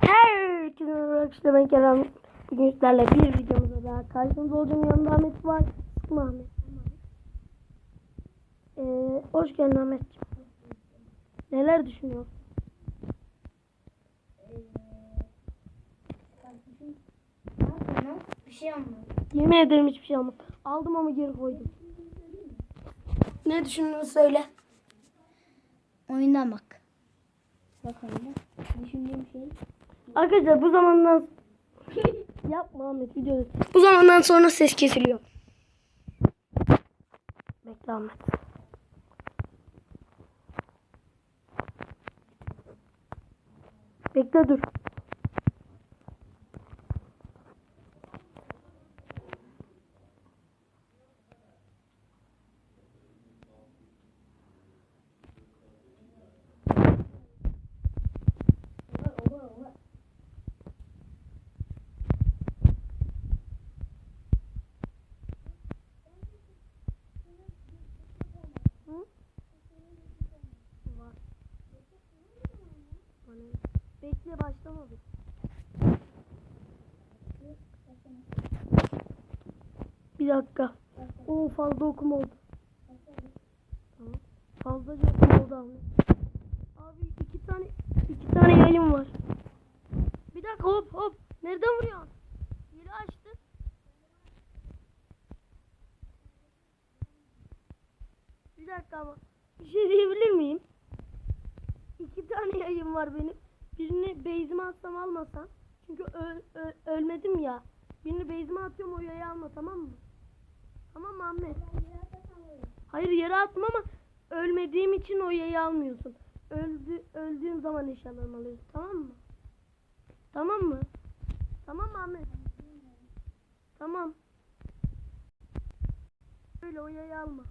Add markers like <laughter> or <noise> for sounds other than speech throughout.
Herkese merhaba işte ben Kerem. Bugün sizlerle bir videomuzda daha karşınızda olacağım. Yanımda Ahmet var. Sıkma Ahmet. Ee, hoş geldin Ahmetciğim. Neler düşünüyorsun? Bir şey olmadı. Yemin ederim hiçbir şey almadım. Aldım ama geri koydum. Ne düşündüğünü söyle. Oynamak. Düşündüğüm şey. Arkadaşlar bu zamandan <laughs> yapma Ahmet videoda. Bu zamandan sonra ses kesiliyor. Bekle Ahmet. Bekle dur. Var. Hani bekle başlamadı. Bir dakika. O fazla okuma oldu. Tamam. Fazlaca okuma oldu abi. Abi iki tane iki tane yayın var. Bir dakika hop hop. Nereden vuruyorsun? Yeri açtı. Bir dakika ama. Bir şey diyebilir miyim? İki tane yayın var benim. Birini base'ime atsam almasam. Çünkü öl- ö- ölmedim ya. Birini base'ime atıyorum o yayı alma tamam mı? Tamam mı Ahmet? Hayır yere attım ama ölmediğim için o yayı almıyorsun. Öldü, öldüğüm zaman eşyalarımı alıyorsun tamam mı? Tamam mı? Tamam Ahmet? Tamam. Öyle o yayı alma.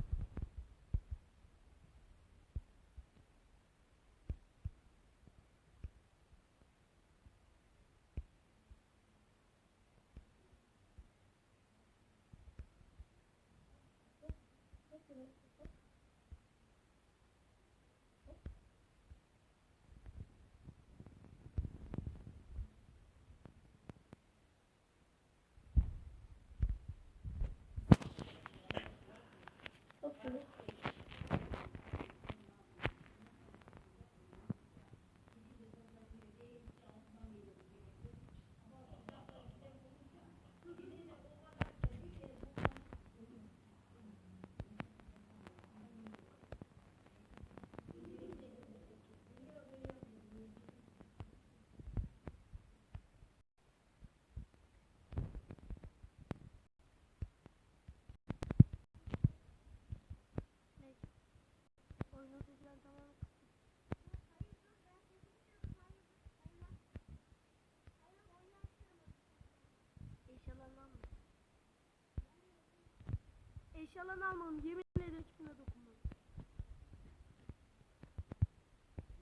Eşyalarını almam. Yemin ederim hiçbirine dokunmam.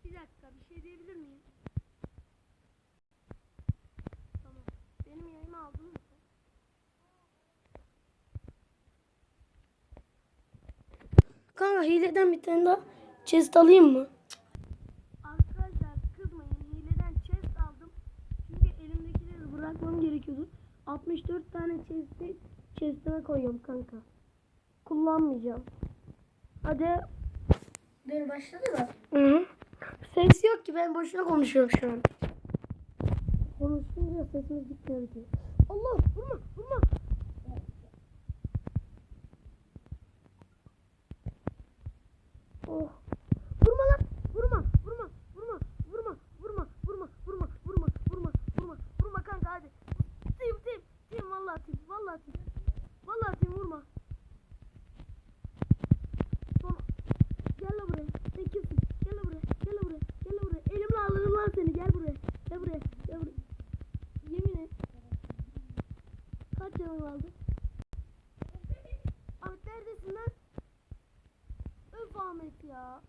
Bir dakika bir şey diyebilir miyim? Tamam. Benim yayımı aldın mı? Kanka hileden bir tane daha chest alayım mı? Arkadaşlar kızmayın hileden chest aldım. Çünkü elimdekileri bırakmam gerekiyordu. 64 tane chest'i chest'ime koyuyorum kanka. Kullanmayacağım. Hadi. Dur başladı mı? Hı hı. Ses yok ki ben boşuna konuşuyorum şu an. Konuşunca sesimiz gitmiyor ki. Allah vurma vurma. Öf Ahmet ya.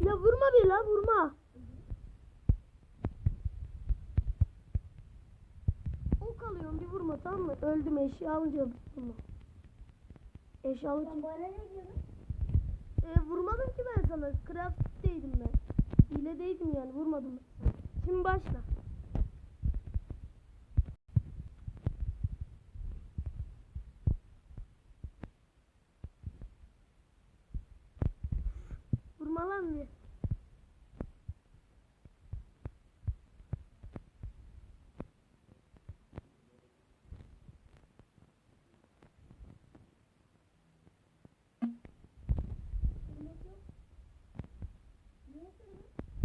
Ya vurma bir la vurma. Ok alıyorum bir vurma tamam mı? Öldüm eşya alınca vurma. Eşyalı Sen bana ne diyordun? E, vurmadım ki ben sana. Craft'teydim ben. Hiledeydim yani vurmadım. Şimdi başla. Bir.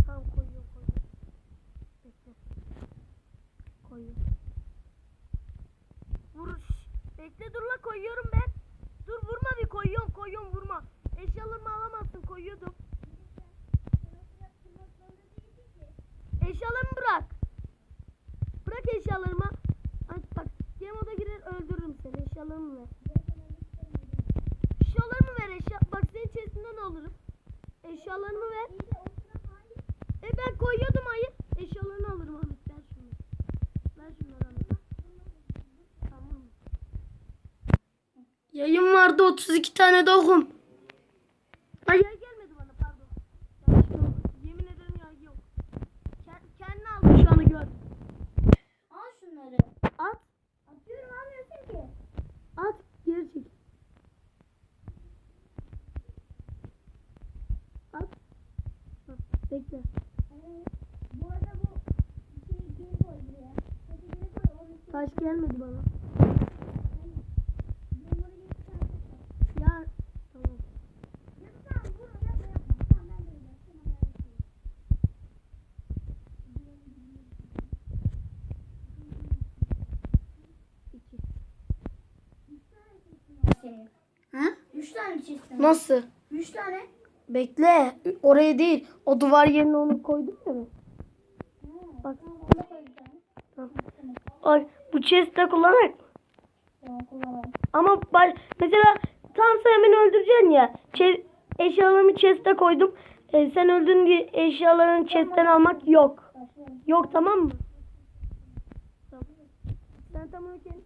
Tamam koyuyorum koyuyorum. Bekle. Koyuyorum. Vur. şş, Bekle dur la koyuyorum ben. Dur vurma bir koyuyorum koyuyorum vurma. Eşyalarımı alamazsın koyuyordum. Eşyalarımı bırak. Bırak eşyalarımı. Ay, bak game moda girer öldürürüm seni. Eşyalarımı ver. Eşyalarımı ver eşya. Bak senin chestinden alırım. Eşyalarımı ver. E ben koyuyordum hayır. Eşyalarını alırım Ahmet. Ver şunu. Ver şunları Ahmet. Tamam. Yayın vardı 32 tane dokum. Ay yay gelmedi bana pardon. Yanlış oldu. Yemin ederim yay yok. Kend, kendini aldı şu anı gör. Al şunları. At. Atıyorum almıyorsun ki. At. Geri çek. At. Bak, Bekle. Bu arada bu şey geri koy buraya. Hadi geri koy. Onu Taş gelmedi bana. Ya tamam. Ha? Üç tane çizdim. Nasıl? Üç tane. Bekle. Oraya değil. O duvar yerine onu koydum ya. Bak. Ay bu chest'te kullanalım. Ama baş, mesela tam sen beni öldüreceksin ya. Eşyalarımı chest'e koydum. E, sen öldün diye eşyalarını chest'ten almak yok. Yok tamam mı? Tamam. Tam öyle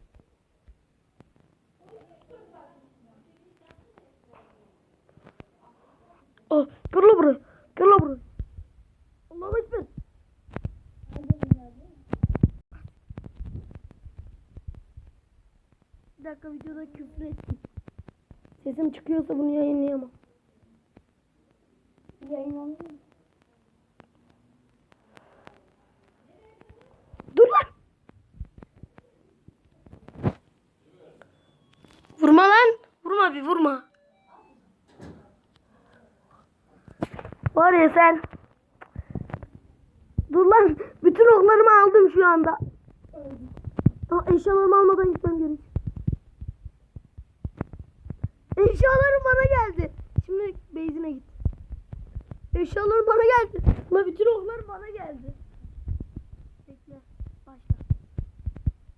gel la buraya. Gel la buraya. Allah'a ekber. Bir dakika videoda küfür ettim. Sesim çıkıyorsa bunu yayınlayamam. Yayınlanıyor mu? Dur lan. Vurma lan. Vurma bir vurma. Var ya sen. Dur lan. Bütün oklarımı aldım şu anda. Aa, eşyalarımı almadan gitmem gerek. Eşyalarım bana geldi. Şimdi beyzine git. Eşyalarım bana geldi. Ama bütün oklar bana geldi. Bekle. Başla.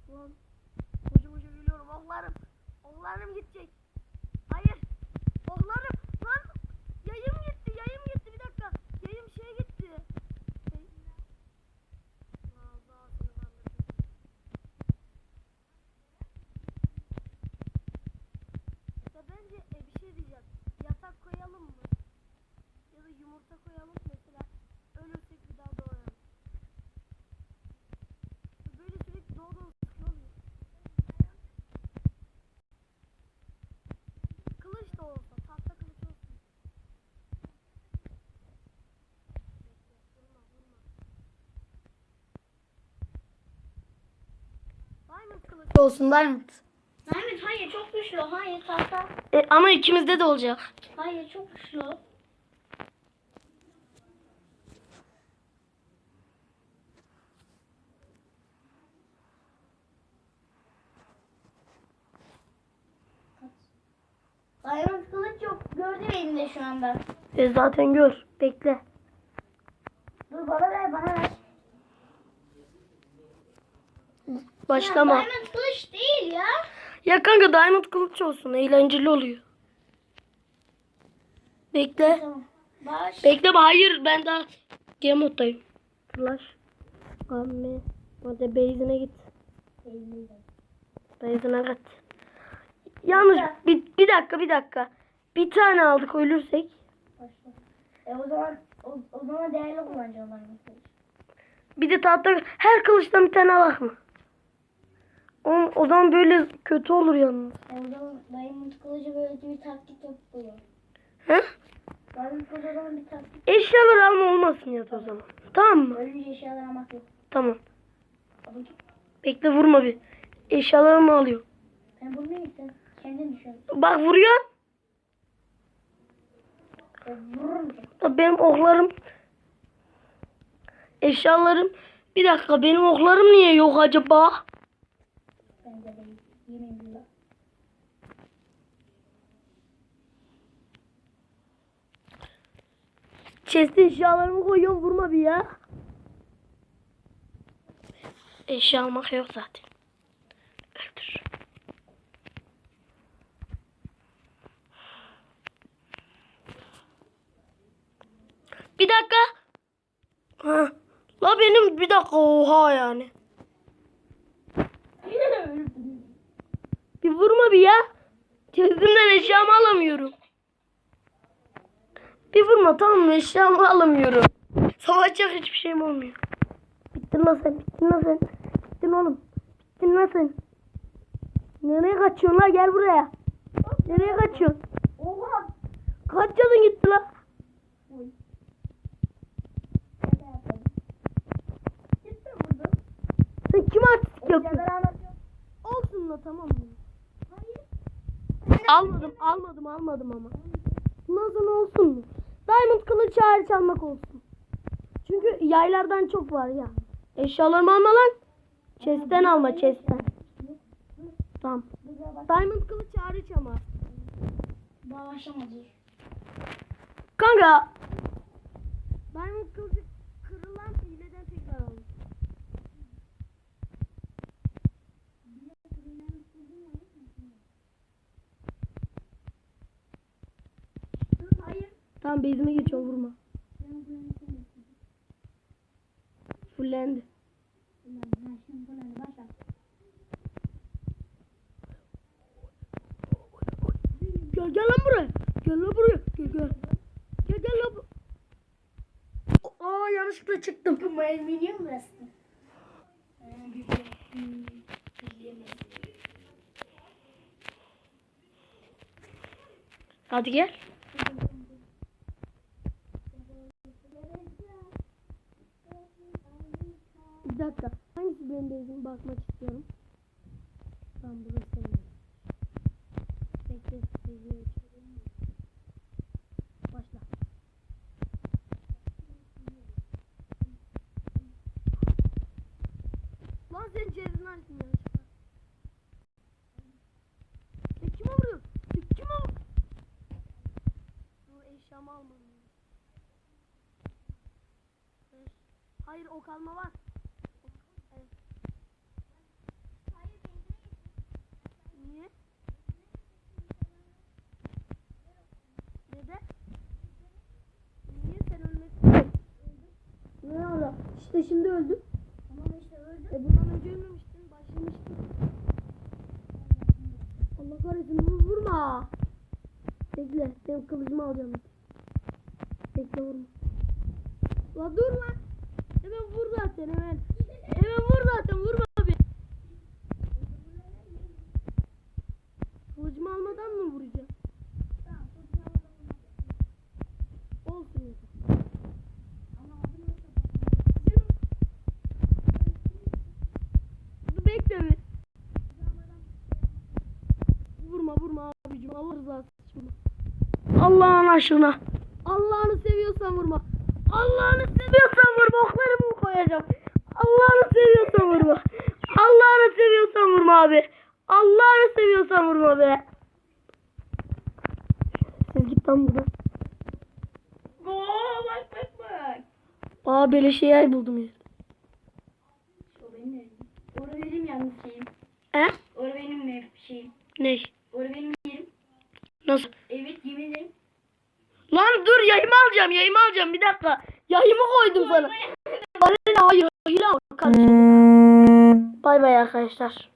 Ulan. Koca koca geliyorum. Oklarım. Oklarım gidecek. Hayır. Oklarım. Lan. Yayım gitti. Yayım gitti. Bir dakika. Yayım şeye gitti. Şey. Vallahi seni kandırdım. Ya bence e, bir şey diyeceğim. Yatak koyalım mı? Ya da yumurta koyalım mesela. Ölürsek bir daha doğrayalım. Böyle sürekli doğru doğru sıkıyor mu? Kılıç da olsa, tahta kılıç olsun. Bekle, vurma, vurma. Diamond kılıç olsun, diamond. Mehmet hayır çok güçlü. Hayır tahta. E, ama ikimizde de olacak. Hayır çok güçlü. Diamond kılıç yok. Gördüm elimde şu anda. E, zaten gör, bekle. Dur bana ver bana ver. Başlama. Ya, diamond kılıç değil ya. Ya kanka diamond kılıç olsun, eğlenceli oluyor. Bekle. Baş. Bekle hayır ben daha game moddayım. Flash. Amme. Hadi base'ine git. Base'ine git. Yalnız bir, bir dakika bir dakika. Bir tane aldık ölürsek. Başla. E o zaman o, o zaman değerli kullanacağım ben. Bir de tahta her kılıçtan bir tane bak mı? O, o zaman böyle kötü olur yalnız. O zaman Diamond kılıcı böyle bir taktik yapıyor. He? Diamond kılıcı o zaman bir taktik. Eşyalar alma olmasın ya o zaman. Tamam mı? Ölünce eşyalar almak yok. Tamam. Bekle vurma bir. Eşyalarımı alıyor. ben bunu ne gittim? Kendin düşün. Bak vuruyor. Ya Benim oklarım. Eşyalarım. Bir dakika benim oklarım niye yok acaba? Ben de değil. Yemin billah. Chest'e eşyalarımı koyuyorum vurma bir ya. Eşya almak yok zaten. Öldür. Bir dakika. Ha. La benim bir dakika oha yani. Bir ya. Chest'imden eşyamı alamıyorum. Bir vurma tamam mı? Eşyamı alamıyorum. Savaşacak hiçbir şeyim olmuyor. Bittin lan sen. Bittin lan sen. Bittin oğlum. Bittin lan sen. Nereye kaçıyorsun la? Gel buraya. Nereye kaçıyorsun? Oha! Kaç canın gitti la? Oy. Şaka yaptım. Cidden vurdum. Sen kime artistik yapıyorsun? Olsun la tamam mı? Almadım almadım almadım ama. Sonra olsun mu? Diamond kılıç hariç almak olsun. Çünkü yaylardan çok var ya. Eşyalarımı alma lan. Chest'ten alma chest'ten. Tamam. Diamond kılıç hariç ama. Daha başlamadı. Kanka. Diamond kılıcı kırılan hileden tekrar alın. Hayır. Tamam bezime geçiyorum vurma. Fullendi. Gel gel lan buraya. Gel lan buraya. Gel gel. Gel gel lan. Aa yanlışlıkla çıktım. Bu alüminyum burası. Hadi gel. Bir dakika. Hangisi benim bezim bakmak istiyorum. Tamam burası senin. Bekle. bezimi açıyorum. Başla. Lan sen cezini açtın yanlışlıkla. Sen kime vuruyorsun? Sen kime vuruyorsun? Dur eşyamı. Evet. Hayır o kalma var. Evet. Niye? Neden? Niye sen ölmesin? Ne ara? İşte şimdi öldüm. Tamam işte öldü. E bundan önce ölmemiştin. Başlamıştın. Allah kahretsin vur, vurma. Bekle. Benim kılıcımı alacağım. Bekle vurma. La dur lan. Hemen vur zaten hemen. Hemen vur zaten vurma abi. Kılıcımı almadan mı vuracağım? Olsun yeter. Dur bekle bir. Vurma vurma abicim Allah rızası için vurma. Allah'ın aşkına. Allah'ını seviyorsan vurma. Allah'ını seviyorsan vurma. Oklarımı koyacağım. Allah'ını seviyorsan vurma. Allah'ını seviyorsan vurma abi. Allah'ını seviyorsan vurma be. Siz git lan buradan. Oo bak bak bak. Aa böyle şey buldum ya. O benim yerim. Orada benim yalnız şeyim. He? Orada benim ev şeyim. Ne? Orada benim yerim. Nasıl? Lan dur yayımı alacağım yayımı alacağım bir dakika. Yayımı koydum sana. Bana ne hayır hayır kardeşim. Bay bay arkadaşlar.